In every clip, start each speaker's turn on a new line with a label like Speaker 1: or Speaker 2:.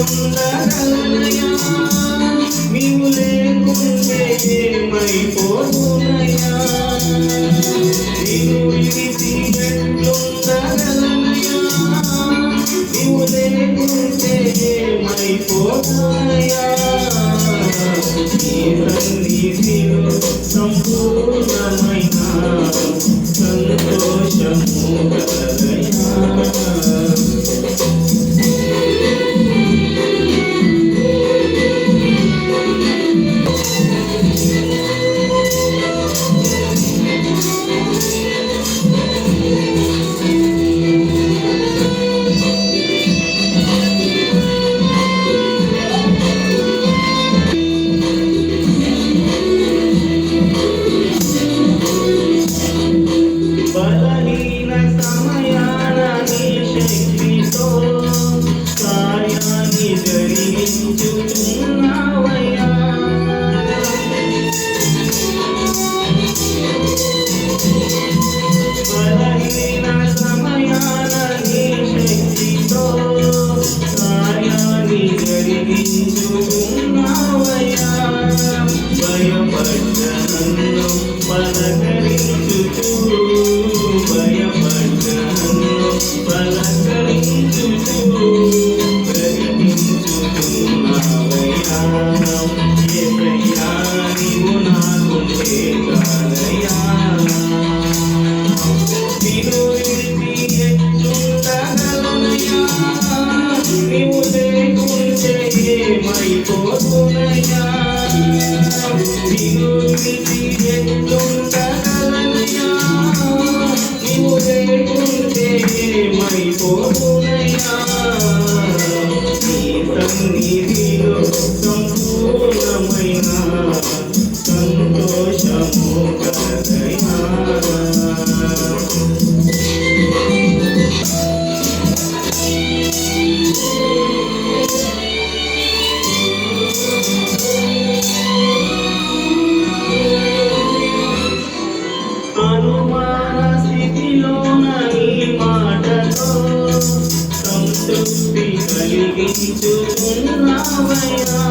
Speaker 1: ఎట్లుండగలనయ్యా? నీవు లేకుంటే ఏమైపోదునయ్యా? నీవు విడిచి ఎట్లుండగలనయ్యా? నీవు లేకుంటే నీ కార్యాన్ని జరిగించుకున్నావయ్యా భయపడ్డ నన్ను పలకరించుచు భయపడ్డ నన్ను పలకరించుచు కరిగించుచున్నావయ్యా యేసయ్యా నీవు ఏమైపోతునయ్యా? నిన్ను విడిచి నీవు లేకుంటే నీ సంతృప్తి కలిగించుచున్నావయ్యా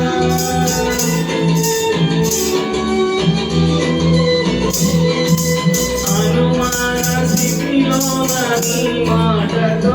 Speaker 1: అనుమాన స్థితిలోన నీ మాటతో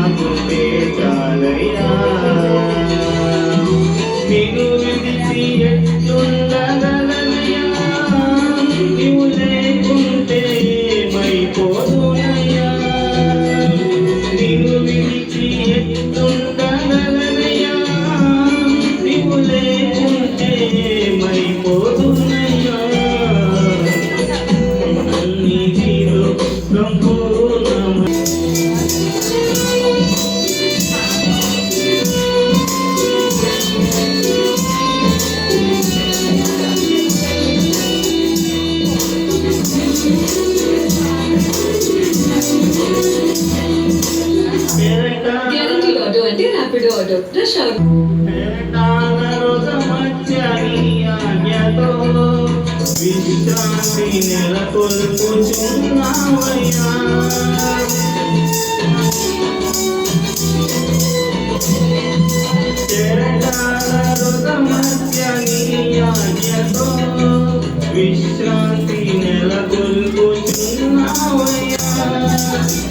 Speaker 1: Guaranteed order, and rapid order, Rush out.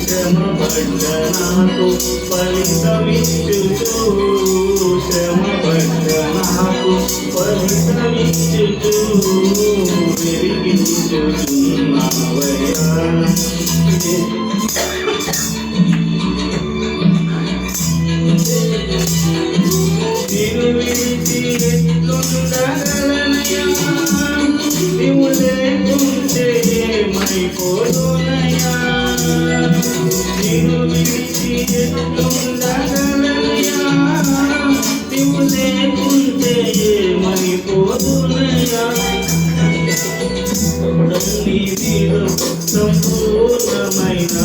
Speaker 1: శ్రమపడ్డ నాకు ఫలితమిచ్చుచు శ్రమపడ్డ నాకు ఫలితమిచ్చుచు వెలిగించుచున్నావయ్యా ఏమైపోదునయ్యా నిన్ను విడిచి నీవు లేకుంటే సంపూర్ణమైన